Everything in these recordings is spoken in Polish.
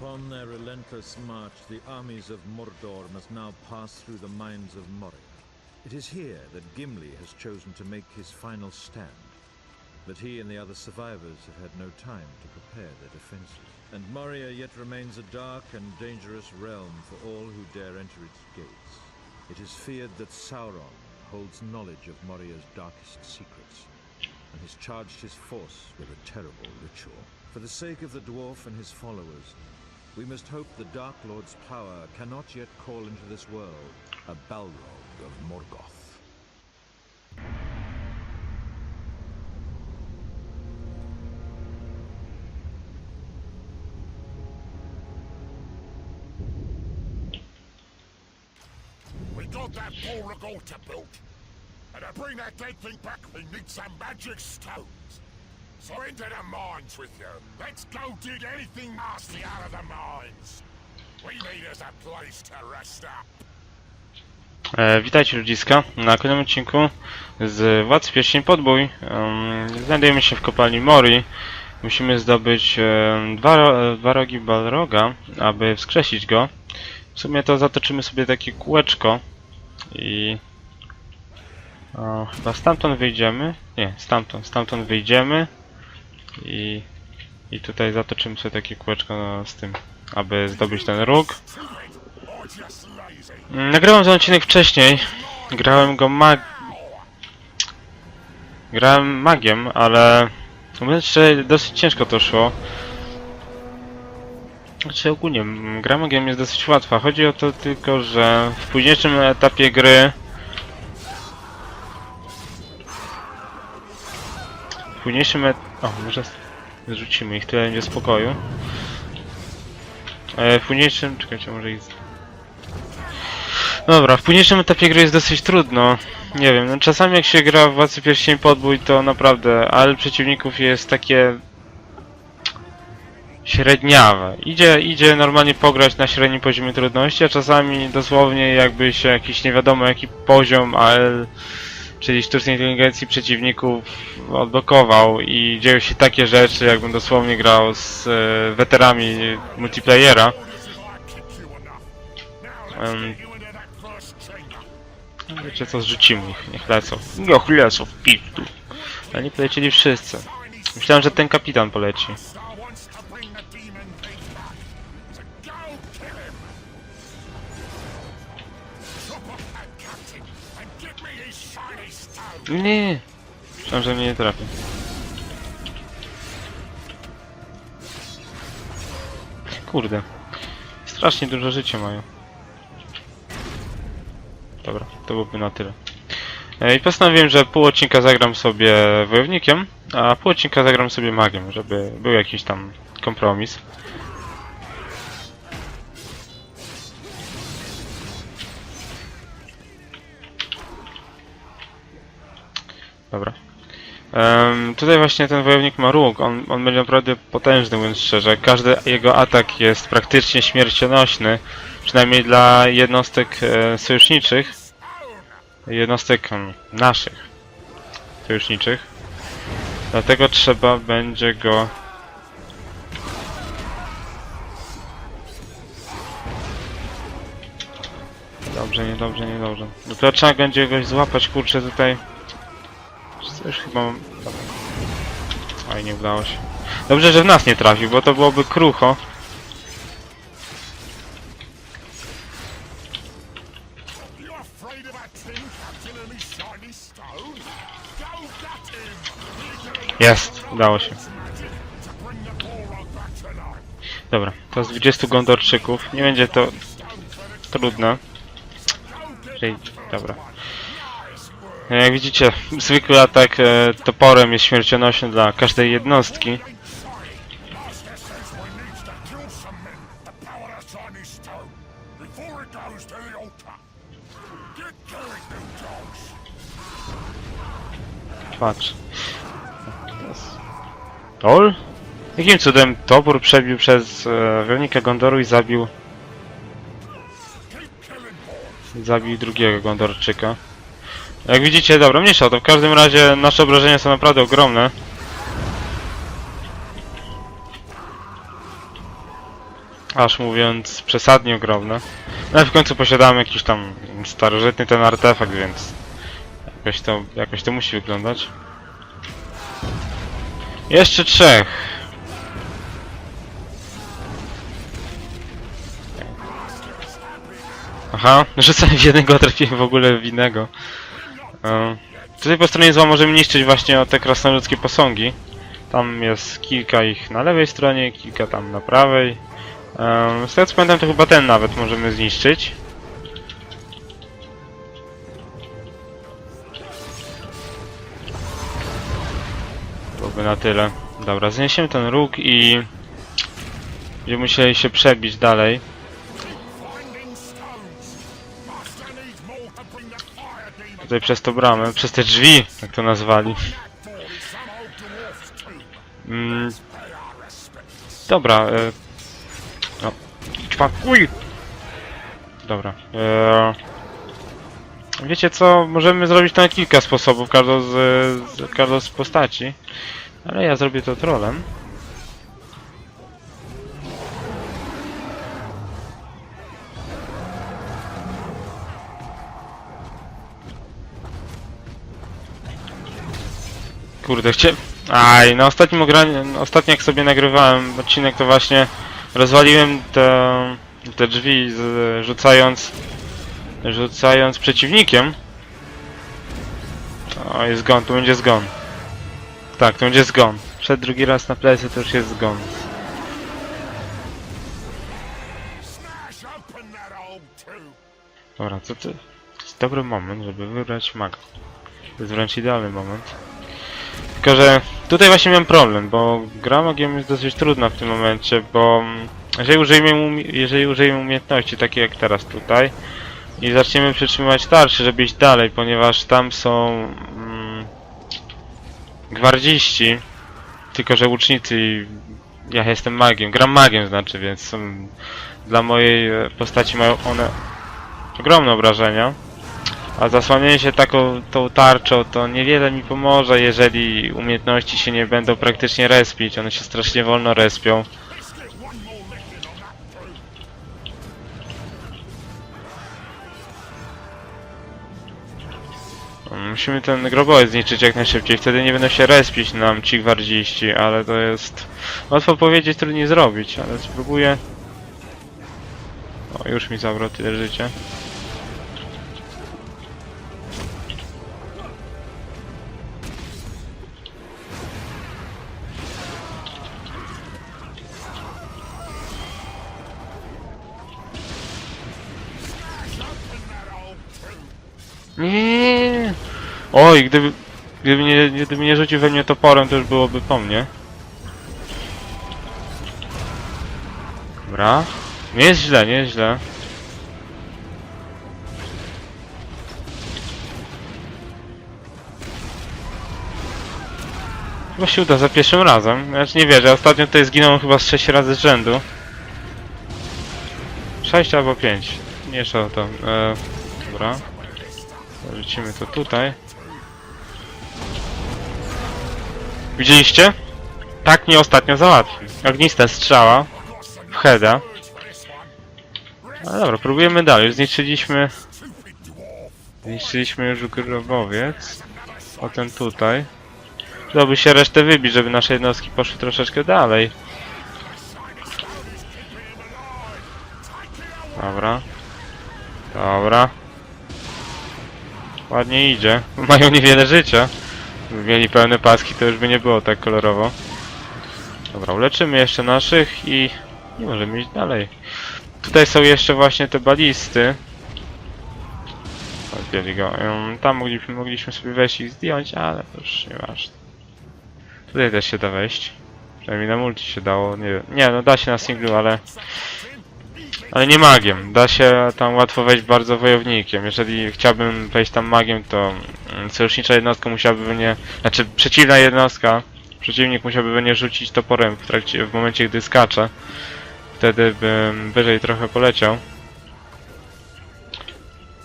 Upon their relentless march, the armies of Mordor must now pass through the mines of Moria. It is here that Gimli has chosen to make his final stand. But he and the other survivors have had no time to prepare their defenses. And Moria yet remains a dark and dangerous realm for all who dare enter its gates. It is feared that Sauron holds knowledge of Moria's darkest secrets and has charged his force with a terrible ritual. For the sake of the dwarf and his followers, we must hope the Dark Lord's power cannot yet call into this world a Balrog of Morgoth. We got that Balrog altar built. And to bring that dead thing back, we need some magic stones. Into the mines with you. Let's go dig anything nasty out of the mines. We need us a place to rest up. E, witajcie ludziska na kolejnym odcinku z Władcy Pierścień Podbój. Um, znajdujemy się w kopalni Mori. Musimy zdobyć em, dwa, e, dwa rogi Balroga, aby wskrzesić go. W sumie to zatoczymy sobie takie kółeczko i o, chyba stamtąd wyjdziemy. Nie, stamtąd, stamtąd wyjdziemy i, i tutaj zatoczymy sobie takie kółeczko no, z tym, aby zdobyć ten róg. Mm, Nagrałem ten odcinek wcześniej. Grałem go mag... Grałem magiem, ale... Mówiąc szczerze, dosyć ciężko to szło. Znaczy ogólnie, gra magiem jest dosyć łatwa. Chodzi o to tylko, że w późniejszym etapie gry... W późniejszym et... O, może zrzucimy ich, tyle będzie spokoju. E, W późniejszym... Czekajcie, może ich... Dobra, w późniejszym etapie gry jest dosyć trudno. Nie wiem, no czasami jak się gra w Władcy Pierścień Podbój, to naprawdę, ale przeciwników jest takie... średniawe. Idzie, idzie normalnie pograć na średnim poziomie trudności, a czasami dosłownie jakby się jakiś nie wiadomo jaki poziom AL, czyli sztucznej inteligencji przeciwników odblokował i dzieją się takie rzeczy, jakbym dosłownie grał z e, weterami multiplayera. Um. Wiecie co, zrzucimy ich, niech lecą. Niech lecą w pizdu. Ale nie polecieli wszyscy. Myślałem, że ten kapitan poleci. Nie! Myślałem, że mnie nie trafi. Kurde. Strasznie dużo życia mają. Dobra, to byłoby na tyle. E, I postanowiłem, że pół odcinka zagram sobie wojownikiem, a pół odcinka zagram sobie magiem, żeby był jakiś tam kompromis. Dobra. Em, tutaj właśnie ten wojownik ma róg, on, on będzie naprawdę potężny, mówiąc szczerze. Każdy jego atak jest praktycznie śmiercionośny, przynajmniej dla jednostek e, sojuszniczych. Jednostek em, naszych sojuszniczych. Dlatego trzeba będzie go... Dobrze, niedobrze, niedobrze. Dopiero trzeba będzie go złapać, kurczę, tutaj... Coś chyba mam... Oj, nie udało się. Dobrze, że w nas nie trafił, bo to byłoby krucho. Jest, udało się. Dobra, to z 20 Gondorczyków. Nie będzie to trudne. Czyli, dobra. Jak widzicie, zwykły atak e, toporem jest śmiercionośny dla każdej jednostki. Patrz. Ol? Jakim cudem topór przebił przez e, wojownika Gondoru i zabił zabił drugiego Gondorczyka. Jak widzicie, dobra, mniejsza o to. W każdym razie nasze obrażenia są naprawdę ogromne. aż mówiąc przesadnie ogromne. No ale w końcu posiadamy jakiś tam starożytny ten artefakt, więc jakoś to, jakoś to musi wyglądać. Jeszcze trzech. Aha, rzucałem w jednego, a trafiłem w ogóle w innego. E, tutaj po stronie zła możemy niszczyć właśnie te krasnoludzkie posągi. Tam jest kilka ich na lewej stronie, kilka tam na prawej. Um, z tego co pamiętam to chyba ten nawet możemy zniszczyć. Byłoby na tyle. Dobra, zniesiemy ten róg i... Będziemy musieli się przebić dalej. Tutaj przez tą bramę, przez te drzwi, jak to nazwali. Mm, dobra, e... No, idź pan, uj! Dobra, e... Wiecie co, możemy zrobić to na kilka sposobów, każdą z, z, każdą z postaci. Ale ja zrobię to trolem. Kurde, chcie... Aj, na ostatnim ograniu... Ostatnio jak sobie nagrywałem odcinek, to właśnie rozwaliłem te, te drzwi, z, rzucając... Rzucając przeciwnikiem. O, jest zgon, tu będzie zgon. Tak, tu będzie zgon. Przed drugi raz na plecy to już jest zgon. Dobra, co ty? To jest dobry moment, żeby wybrać maga. To jest wręcz idealny moment. Tylko, że tutaj właśnie miałem problem, bo gra magiem jest dosyć trudna w tym momencie, bo jeżeli użyjemy, jeżeli użyjemy umiejętności, takie jak teraz tutaj, i zaczniemy przytrzymywać tarczy, żeby iść dalej, ponieważ tam są mm, gwardziści, tylko że łucznicy ja jestem magiem, gram magiem znaczy, więc są, dla mojej postaci mają one ogromne obrażenia. A zasłanianie się taką tą tarczą to niewiele mi pomoże, jeżeli umiejętności się nie będą praktycznie respić. One się strasznie wolno respią. Musimy ten grobowiec zniszczyć jak najszybciej, wtedy nie będą się respić nam ci gwardziści, ale to jest łatwo powiedzieć, trudniej zrobić, ale spróbuję. O, już mi zabrał tyle życia. Nie. Oj, gdyby, gdyby, nie, gdyby nie rzucił we mnie toporem, to już byłoby po mnie. Dobra. Nie jest źle, nie jest źle. Chyba się uda za pierwszym razem. Już nie wierzę, ostatnio tutaj zginąłem chyba z 6 razy z rzędu. 6 albo 5. Nie jeszcze o to. E, dobra. Wrzucimy to tutaj. Widzieliście? Tak mnie ostatnio załatwił. Ognista strzała w heada. No dobra, próbujemy dalej. Zniszczyliśmy, zniszczyliśmy już grobowiec. Potem tutaj. Przydałoby się resztę wybić, żeby nasze jednostki poszły troszeczkę dalej. Dobra. Dobra. Ładnie idzie. Mają niewiele życia. Gdyby mieli pełne paski, to już by nie było tak kolorowo. Dobra, uleczymy jeszcze naszych i nie możemy iść dalej. Tutaj są jeszcze właśnie te balisty. Odbieli go. Tam mogliśmy, mogliśmy sobie wejść i zdjąć, ale to już nieważne. Tutaj też się da wejść. Przynajmniej na multi się dało. Nie, nie no da się na singlu, ale ale nie magiem. Da się tam łatwo wejść bardzo wojownikiem. Jeżeli chciałbym wejść tam magiem, to mm, sojusznicza jednostka musiałaby mnie... Znaczy przeciwna jednostka, przeciwnik musiałby mnie rzucić toporem w, trakcie, w momencie, gdy skacze. Wtedy bym wyżej trochę poleciał.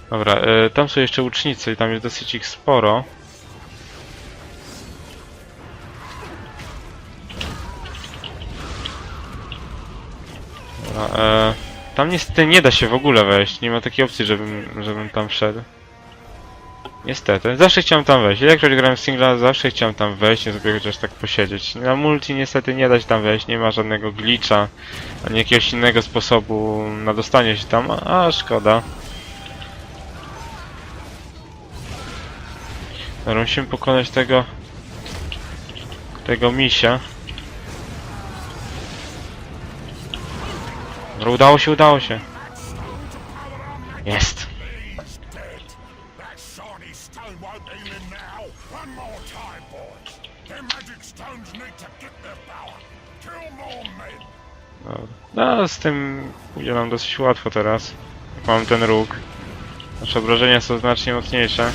Dobra, e, tam są jeszcze łucznicy i tam jest dosyć ich sporo. Dobra, e, tam niestety nie da się w ogóle wejść. Nie ma takiej opcji, żebym, żebym tam wszedł. Niestety. Zawsze chciałem tam wejść. Ilekroć grałem singla, zawsze chciałem tam wejść, nie sobie chociaż tak posiedzieć. Na multi niestety nie da się tam wejść, nie ma żadnego glitcha, ani jakiegoś innego sposobu na dostanie się tam, a szkoda. Dobra, musimy pokonać tego... tego misia. Get their power. Kill more men. Dobra. No, z tym pójdzie nam dosyć łatwo teraz. Mam ten róg. Nasze obrażenia są znacznie mocniejsze.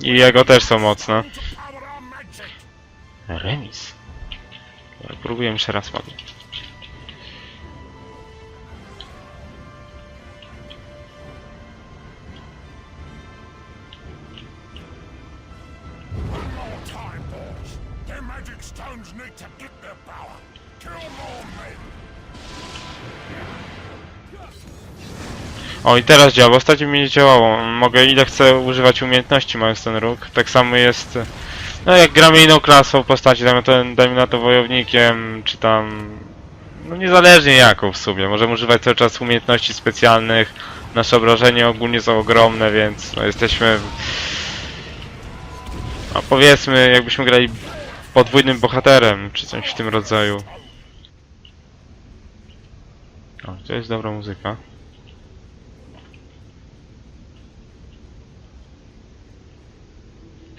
I jego też są mocne. Remis. Dobra, Próbuję jeszcze raz magii. O i teraz działa, ostatnio mi nie działało. Mogę ile chcę używać umiejętności mając ten róg. Tak samo jest... No jak gramy inną klasą postaci, dajmy, to, dajmy na to wojownikiem, czy tam... No niezależnie jaką w sumie. Możemy używać cały czas umiejętności specjalnych. Nasze obrażenia ogólnie są ogromne, więc no, jesteśmy... A powiedzmy, jakbyśmy grali podwójnym bohaterem, czy coś w tym rodzaju. O, to jest dobra muzyka.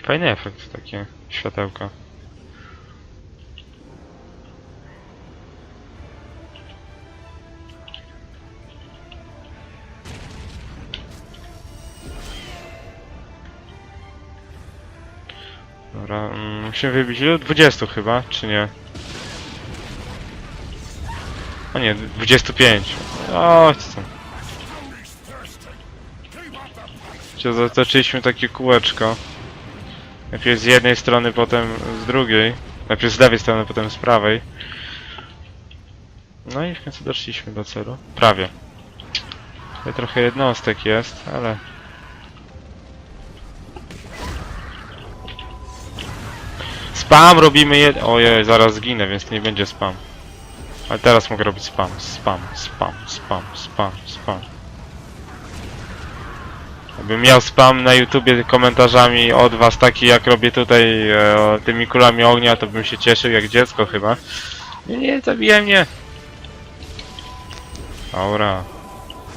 Fajny efekt, takie światełka. Dobra, mm, musimy wybić ilu? 20 chyba, czy nie? O nie, 25. O, co? Gdzie zatoczyliśmy takie kółeczko. Najpierw z jednej strony, potem z drugiej. Najpierw z lewej strony, potem z prawej. No i w końcu doszliśmy do celu. Prawie. Tutaj trochę jednostek jest, ale... Spam robimy jed... Ojej, zaraz zginę, więc nie będzie spam. Ale teraz mogę robić spam, spam, spam, spam, spam, spam. Gdybym miał spam na YouTubie komentarzami od was taki jak robię tutaj e, tymi kulami ognia, to bym się cieszył jak dziecko chyba. Nie, nie, zabijaj mnie. Dobra.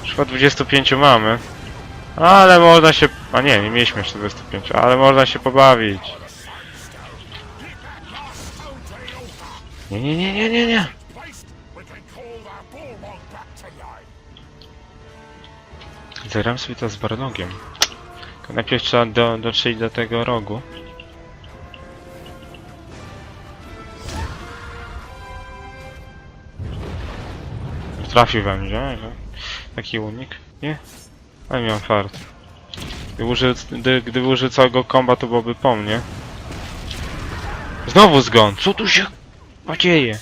Już chyba 25 mamy. Ale można się... A nie, nie mieliśmy jeszcze 25, ale można się pobawić. Nie, nie, nie, nie, nie, nie. Zagram sobie to z barlogiem. Najpierw trzeba do, dotrzeć do tego rogu. Trafił we mnie, że? Taki unik. Nie? Ale miałem fart. Gdyby użył, gdy, gdyby użył całego komba, to byłoby po mnie. Znowu zgon! Co tu się dzieje?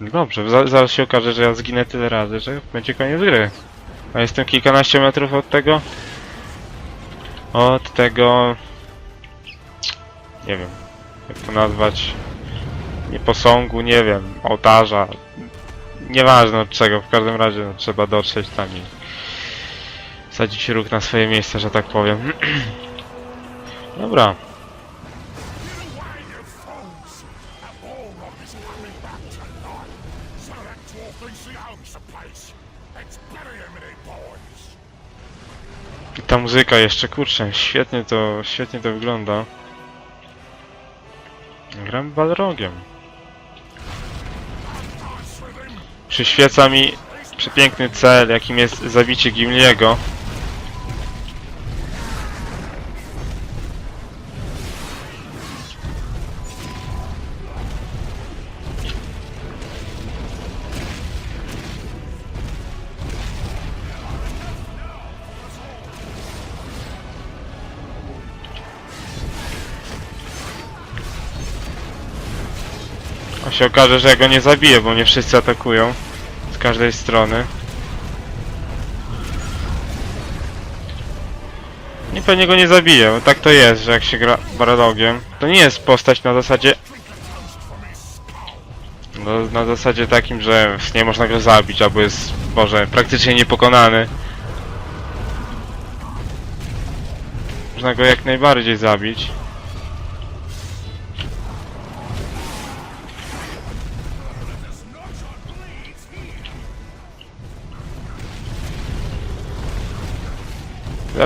No Dobrze, za, zaraz się okaże, że ja zginę tyle razy, że będzie koniec gry. A jestem kilkanaście metrów od tego. Od tego. Nie wiem, jak to nazwać. Nie posągu, nie wiem, ołtarza. Nieważne od czego, w każdym razie no, trzeba dotrzeć tam i wsadzić róg na swoje miejsce, że tak powiem. Dobra, muzyka jeszcze, kurczę, świetnie to, świetnie to wygląda. Gram balrogiem. Przyświeca mi przepiękny cel, jakim jest zabicie Gimliego. Się okaże, że ja go nie zabiję, bo mnie wszyscy atakują. Z każdej strony. I pewnie go nie zabiję, bo tak to jest, że jak się gra Baralogiem, to nie jest postać na zasadzie... No, na zasadzie takim, że nie można go zabić, albo jest, Boże, praktycznie niepokonany. Można go jak najbardziej zabić.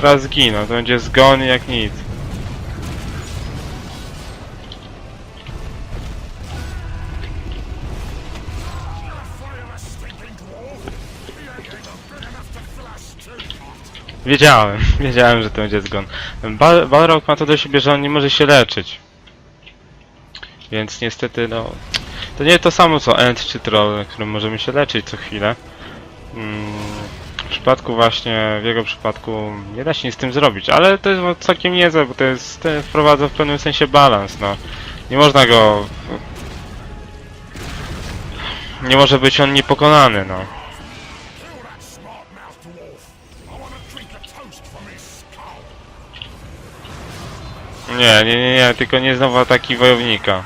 Zaraz zginą, to będzie zgon jak nic. Wiedziałem, wiedziałem, że to będzie zgon. Bal Balrog ma to do siebie, że on nie może się leczyć. Więc niestety, no... To nie to samo co End czy Troll, którym możemy się leczyć co chwilę. Mm, przypadku właśnie, w jego przypadku nie da się nic z tym zrobić, ale to jest całkiem niezłe, bo to jest, to wprowadza w pewnym sensie balans, no. Nie można go... Nie może być on niepokonany, no. Nie, nie, nie, nie, tylko nie znowu ataki wojownika.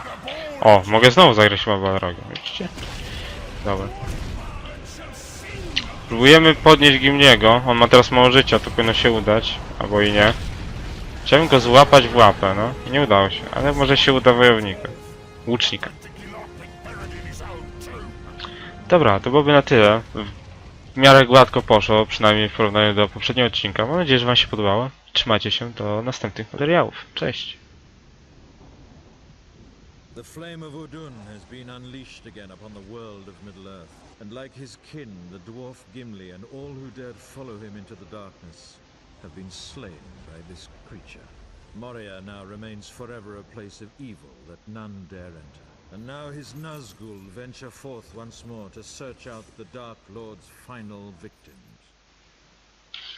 O, mogę znowu zagrać chyba Balrogiem, widzicie? Dobra. Próbujemy podnieść Gimliego, on ma teraz mało życia, to powinno się udać, albo i nie. Chciałbym go złapać w łapę, no. Nie udało się, ale może się uda wojownika. Łucznika. Dobra, to byłoby na tyle. W miarę gładko poszło, przynajmniej w porównaniu do poprzedniego odcinka. Mam nadzieję, że wam się podobało. Trzymajcie się do następnych materiałów. Cześć! The flame of Udun has been unleashed again upon the world of Middle-earth, and like his kin, the dwarf Gimli and all who dared follow him into the darkness have been slain by this creature. Moria now remains forever a place of evil that none dare enter. And now his Nazgul venture forth once more to search out the Dark Lord's final victim.